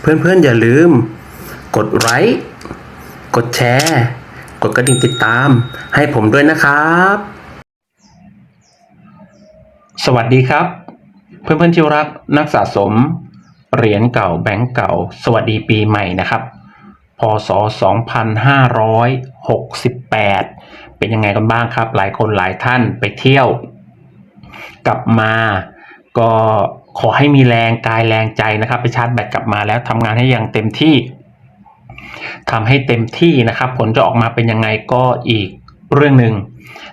เพื่อนๆอย่าลืม กดไลค์ กดแชร์ กดกระดิ่งติดตาม ให้ผมด้วยนะครับ สวัสดีครับ เพื่อนๆที่รักนักสะสม เหรียญเก่าแบงก์เก่า สวัสดีปีใหม่นะครับพศ 2568 เป็นยังไงกันบ้างครับ หลายคนหลายท่านไปเที่ยว กลับมา ก็ขอให้มีแรงกายแรงใจนะครับ ไปชาร์จแบตกลับมาแล้วทำงานให้อย่างเต็มที่ทำให้เต็มที่นะครับ ผลจะออกมาเป็นยังไงก็อีกเรื่องหนึ่ง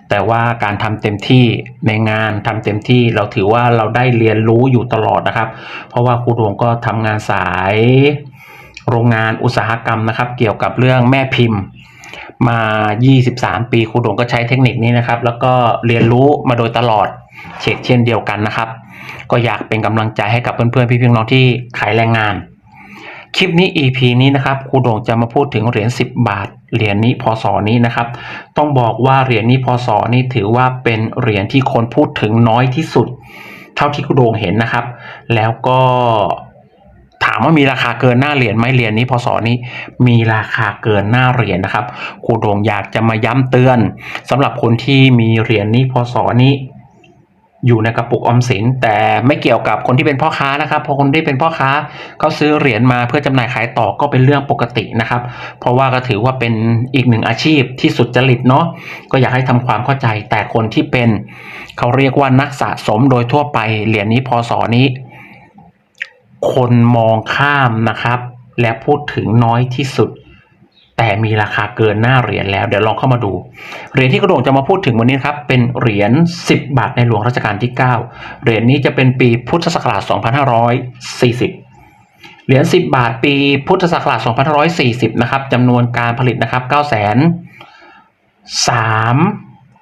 แต่ว่าการทำเต็มที่ในงานทำเต็มที่เราถือว่าเราได้เรียนรู้อยู่ตลอดนะครับ เพราะว่าครูดวงก็ทำงานสาย โรงงานอุตสาหกรรมนะครับ เกี่ยวกับเรื่องแม่พิมพ์ มา 23 ปีครูดวงก็ใช้เทคนิคนี้นะครับ แล้วก็เรียนรู้มาโดยตลอดเช่นเช่นเดียวกันนะครับ ก็อยากเป็นกำลังใจให้กับเพื่อนๆพี่ๆน้องที่ขายแรงงาน คลิปนี้ EP นี้นะครับครูโด่งจะมาพูดถึงเหรียญ10 บาท เหรียญนี้พศนี้นะครับ ต้องบอกว่าเหรียญนี้พศนี้ถือว่าเป็นเหรียญที่คนพูดถึงน้อยที่สุด เท่าที่ครูโด่งเห็นนะครับ แล้วก็ถามว่ามีราคาเกินหน้าเหรียญไหมเหรียญนี้พศนี้มีราคาเกินหน้าเหรียญนะครับครูโด่งอยากจะมาย้ำเตือนสำหรับคนที่มีเหรียญนี้พศนี้ อยู่ในกระปุกออมสิน แต่ไม่เกี่ยวกับคนที่เป็นพ่อค้านะครับเพราะคนที่เป็นพ่อค้าเขาซื้อเหรียญมาเพื่อจำหน่ายขายต่อก็เป็นเรื่องปกตินะครับ เพราะว่าก็ถือว่าเป็นอีกหนึ่งอาชีพที่สุดจริตเนาะก็อยากให้ทำความเข้าใจ แต่คนที่เป็นเขาเรียกว่านักสะสมโดยทั่วไปเหรียญนี้พศนี้ คนมองข้ามนะครับ และพูดถึงน้อยที่สุด แต่มีราคาเกินหน้าเหรียญแล้ว เดี๋ยวลองเข้ามาดู เหรียญที่กระโดงจะมาพูดถึงวันนี้นะครับ เป็นเหรียญ 10 บาทในหลวงรัชกาลที่ 9 เหรียญนี้จะเป็นปีพุทธศักราช 2540 เหรียญ 10 บาทปีพุทธศักราช 2540 นะครับจำนวนการผลิตนะครับ 9 0 0 0 3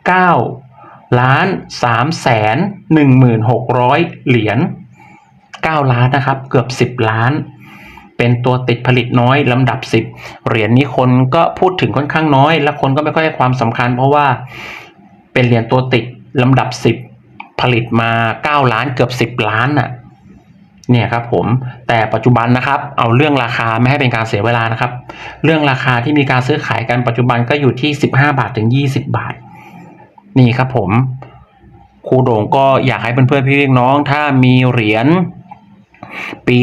9ล้าน3แสน1 6 0 0 เหรียญ 9 ล้านนะครับ เกือบ 10 ล้าน เป็นตัวติดผลิตน้อยลำดับ 10 เหรียญนี้คนก็พูดถึงค่อนข้างน้อย และคนก็ไม่ค่อยให้ความสำคัญ เพราะว่าเป็นเหรียญตัวติดลำดับ 10 ผลิตมา 9 ล้านเกือบ 10 ล้านน่ะเนี่ยครับผมแต่ปัจจุบันนะครับ เอาเรื่องราคาไม่ให้เป็นการเสียเวลานะครับ เรื่องราคาที่มีการซื้อขายกันปัจจุบันก็อยู่ที่ 15 บาทถึง 20 บาท นี่ครับผมครูโด่งก็อยากให้เพื่อนๆพี่น้องถ้ามีเหรียญ ปี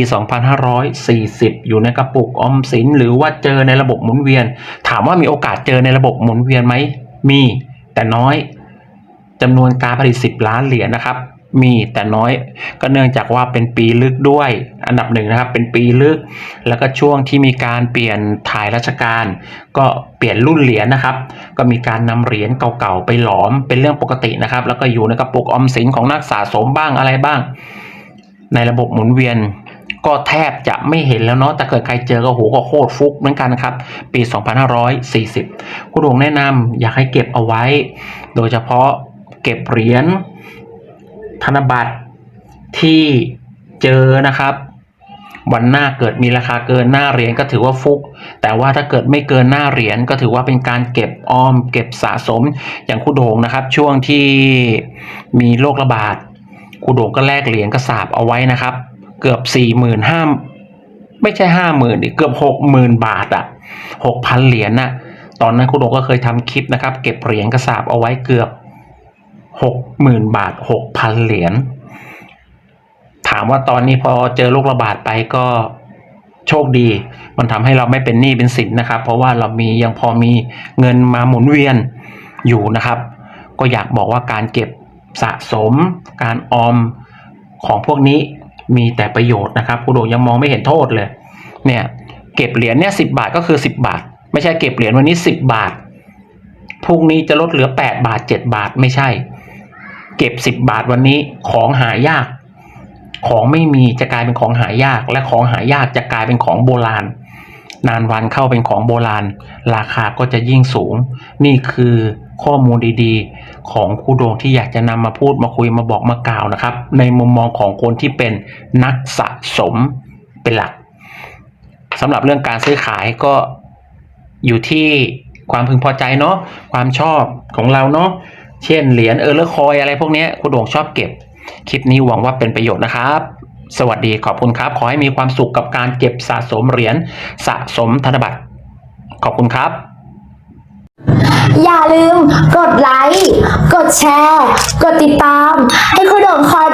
2540 อยู่ในกระปุกออมสิน หรือว่าเจอในระบบหมุนเวียน ถามว่ามีโอกาสเจอในระบบหมุนเวียนไหมมี แต่น้อยจำนวนการผลิต 10 ล้านเหรียญนะครับ มีแต่น้อยก็เนื่องจากว่าเป็นปีลึกด้วย อันดับหนึ่งนะครับ เป็นปีลึก แล้วก็ช่วงที่มีการเปลี่ยนถ่ายราชการ ก็เปลี่ยนรุ่นเหรียญนะครับ ก็มีการนำเหรียญเก่าๆไปหลอมเป็นเรื่องปกตินะครับ แล้วก็อยู่ในกระปุกออมสินของนักสะสมบ้างอะไรบ้าง ในระบบหมุนเวียนก็แทบจะไม่เห็นแล้วเนาะ แต่เกิดใครเจอก็โหก็โคตรฟุกเหมือนกันนะครับ ปี 2540 คุณหลวงแนะนำอยากให้เก็บเอาไว้ โดยเฉพาะเก็บเหรียญธนบัตรที่เจอนะครับ วันหน้าเกิดมีราคาเกินหน้าเหรียญก็ถือว่าฟุก แต่ว่าถ้าเกิดไม่เกินหน้าเหรียญก็ถือว่าเป็นการเก็บออม เก็บสะสมอย่างคุณโด่งนะครับ ช่วงที่มีโรคระบาด คูโด่งก็แลกเหรียญกระสาบเอาไว้นะครับ เกือบสี่หมื่นห้าไม่ใช่ห้าหมื่นเกือบหกหมื่นบาทอะหกพันเหรียญน่ะ ตอนนั้นครูโด่งก็เคยทำคลิปนะครับ เก็บเหรียญกระสาบเอาไว้เกือบหกหมื่นบาทหกพันเหรียญถามว่าตอนนี้พอเจอโรคระบาดไปก็โชคดี มันทำให้เราไม่เป็นหนี้เป็นสินนะครับ เพราะว่าเรามียังพอมีเงินมาหมุนเวียนอยู่นะครับ ก็อยากบอกว่าการเก็บ สะสมการออมของพวกนี้มีแต่ประโยชน์นะครับคุณโดยังมองไม่เห็นโทษเลย เนี่ยเก็บเหรียญเนี่ยสิบาทก็คือสิบาท ไม่ใช่เก็บเหรียญวันนี้สิบบาทพรุ่งนี้จะลดเหลือแปดบาทเจ็ดบาทไม่ใช่ เก็บสิบบาทวันนี้ของหายาก ของไม่มีจะกลายเป็นของหายาก และของหายากจะกลายเป็นของโบราณ นานวันเข้าเป็นของโบราณ ราคาก็จะยิ่งสูง นี่คือข้อมูลดีๆ ของครูโดงที่อยากจะนำมาพูดมาคุยมาบอกมากล่าวนะครับ ในมุมมองของคนที่เป็นนักสะสมเป็นหลักสำหรับเรื่องการซื้อขายก็อยู่ที่ความพึงพอใจเนาะความชอบของเราเนาะเช่นเหรียญเออร์เลอร์คอยอะไรพวกนี้ครูโด่งชอบเก็บ คลิปนี้หวังว่าเป็นประโยชน์นะครับ สวัสดีขอบคุณครับ ขอให้มีความสุขกับการเก็บสะสมเหรียญสะสมธนบัตร ขอบคุณครับ อย่าลืมกดไลค์ กดแชร์ กดติดตาม ให้คุณดองคอย